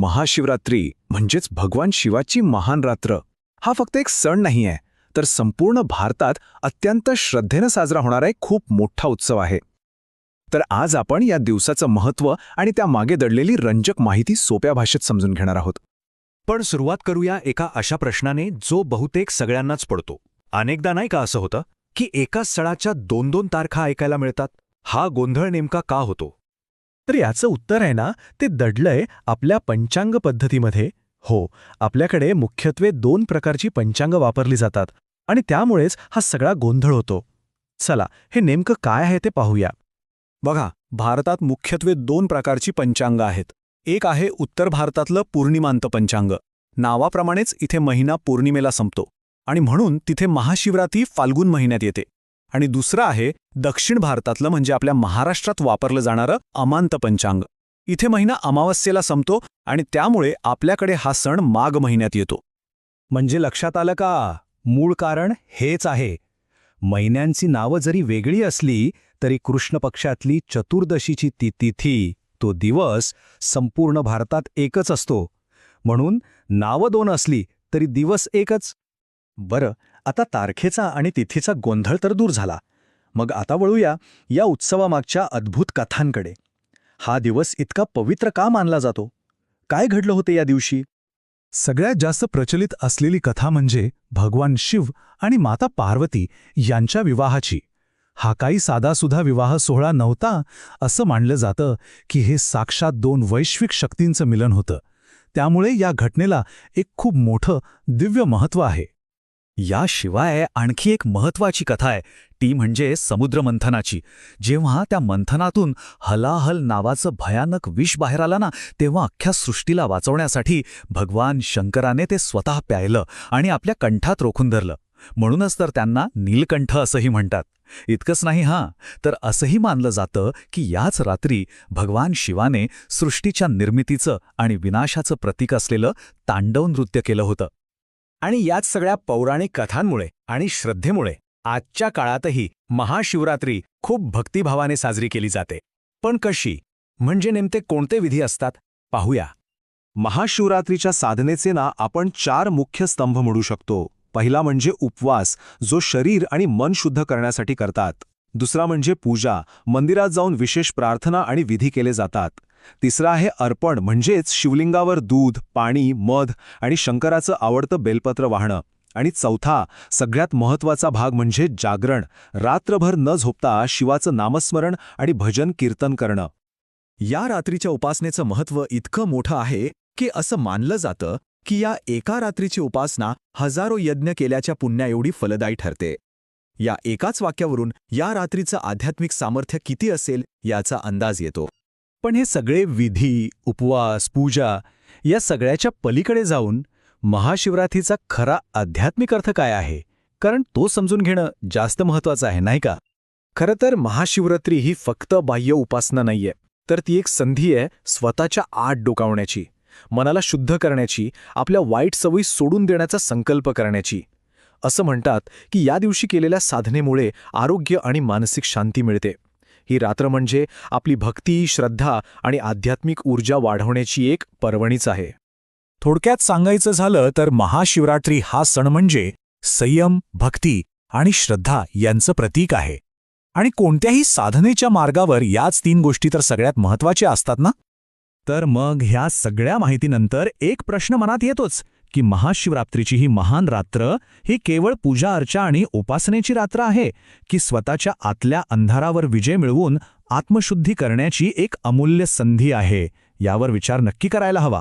महाशिवरात्री म्हणजेच भगवान शिवाची महान रात्र. हा फक्त एक सण नाही आहे तर संपूर्ण भारतात अत्यंत श्रद्धेनं साजरा होणारा एक खूप मोठा उत्सव आहे. तर आज आपण या दिवसाचं महत्त्व आणि त्यामागे दडलेली रंजक माहिती सोप्या भाषेत समजून घेणार आहोत. पण सुरुवात करूया एका अशा प्रश्नाने जो बहुतेक सगळ्यांनाच पडतो. अनेकदा नाही का असं होतं की एकाच सणाच्या दोन दोन तारखा ऐकायला मिळतात? हा गोंधळ नेमका का होतो? तर याचं उत्तर आहे ना ते दडलंय आपल्या पंचांग पद्धतीमध्ये. हो आपल्याकडे मुख्यत्वे दोन प्रकारची पंचांग वापरली जातात आणि त्यामुळेच हा सगळा गोंधळ होतो. चला हे नेमकं काय आहे ते पाहूया. बघा भारतात मुख्यत्वे दोन प्रकारची पंचांग आहेत. एक आहे उत्तर भारतातलं पूर्णिमांत पंचांग. नावाप्रमाणेच इथे महिना पौर्णिमेला संपतो आणि म्हणून तिथे महाशिवरात्री फाल्गुन महिन्यात येते. आणि दुसरं आहे दक्षिण भारतातलं म्हणजे आपल्या महाराष्ट्रात वापरलं जाणारं अमांत पंचांग. इथे महिना अमावस्येला संपतो आणि त्यामुळे आपल्याकडे हा सण माघ महिन्यात येतो. म्हणजे लक्षात आलं का? मूळ कारण हेच आहे. महिन्यांची नावं जरी वेगळी असली तरी कृष्ण पक्षातली चतुर्दशीची ती तिथी तो दिवस संपूर्ण भारतात एकच असतो. म्हणून नावं दोन असली तरी दिवस एकच. बरं आता तारखेचा आणि तिथीचा गोंधळ तर दूर झाला. मग आता वळूया या उत्सवामागच्या अद्भुत कथांकडे. हा दिवस इतका पवित्र का मानला जातो? काय घडलं होते या दिवशी? सगळ्यात जास्त प्रचलित असलेली कथा म्हणजे भगवान शिव आणि माता पार्वती यांच्या विवाहाची. हा काही साधासुधा विवाह सोहळा नव्हता असं मानलं जातं की हे साक्षात दोन वैश्विक शक्तींचं मिलन होतं. त्यामुळे या घटनेला एक खूप मोठं दिव्य महत्त्व आहे. याशिवाय आणखी एक महत्वाची कथा आहे. ती म्हणजे समुद्रमंथनाची. जेव्हा त्या मंथनातून हलाहल नावाचं भयानक विष बाहेर आलं ना तेव्हा अख्ख्या सृष्टीला वाचवण्यासाठी भगवान शंकराने ते स्वतः प्यायलं आणि आपल्या कंठात रोखून धरलं. म्हणूनच तर त्यांना नीलकंठ असंही म्हणतात. इतकंच नाही हां तर असंही मानलं जातं की याच रात्री भगवान शिवाने सृष्टीच्या निर्मितीचं आणि विनाशाचं प्रतीक असलेलं तांडव नृत्य केलं होतं. आणि याच सगळ्या पौराणिक कथांमुळे आणि श्रद्धेमुळे आजच्या काळातही महाशिवरात्री खूप भक्तिभावाने साजरी केली जाते. पण कशी? म्हणजे नेमके कोणते विधी असतात? पाहूया. महाशिवरात्रीच्या साधनेचे ना आपण चार मुख्य स्तंभ म्हणू शकतो. पहिला म्हणजे उपवास जो शरीर आणि मन शुद्ध करण्यासाठी करतात. दुसरा म्हणजे पूजा. मंदिरात जाऊन विशेष प्रार्थना आणि विधी केले जातात. तिसरा आहे अर्पण म्हणजेच शिवलिंगावर दूध पाणी मध आणि शंकराचं आवडतं बेलपत्र वाहणं. आणि चौथा सगळ्यात महत्त्वाचा भाग म्हणजे जागरण. रात्रभर न झोपता शिवाचं नामस्मरण आणि भजन कीर्तन करणं. या रात्रीच्या उपासनेचं महत्त्व इतकं मोठं आहे की असं मानलं जातं की या एका रात्रीची उपासना हजारो यज्ञ केल्याच्या पुण्याएवढी फलदायी ठरते. या एकाच वाक्यावरून या रात्रीचं आध्यात्मिक सामर्थ्य किती असेल याचा अंदाज येतो. पण हे सगळे विधी उपवास पूजा या सगळ्याच्या पलीकडे जाऊन महाशिवरात्रीचा खरा आध्यात्मिक अर्थ काय आहे? कारण तो समजून घेणं जास्त महत्वाचं आहे नाही का? खरं तर महाशिवरात्री ही फक्त बाह्य उपासना नाहीये तर ती एक संधी आहे स्वतःच्या आत डोकावण्याची मनाला शुद्ध करण्याची आपल्या वाईट सवयी सोडून देण्याचा संकल्प करण्याची. असं म्हणतात की या दिवशी केलेल्या साधनेमुळे आरोग्य आणि मानसिक शांती मिळते. ही रात्र म्हणजे आपली भक्ती श्रद्धा आणि आध्यात्मिक ऊर्जा वाढवण्याची एक पर्वणीच आहे. थोडक्यात सांगायचं झालं तर महाशिवरात्री हा सण म्हणजे संयम भक्ती आणि श्रद्धा यांचं प्रतीक आहे. आणि कोणत्याही साधनेच्या मार्गावर याच तीन गोष्टी तर सगळ्यात महत्त्वाच्या असतात ना? तर मग ह्या सगळ्या माहितीनंतर एक प्रश्न मनात येतोच. की महाशिवरात्रीची ही महान रात्र ही केवळ पूजा अर्चा आणि उपासनेची रात्र आहे की स्वतःच्या आतल्या अंधारावर विजय मिळवून आत्मशुद्धी करण्याची एक अमूल्य संधी आहे यावर विचार नक्की करायला हवा.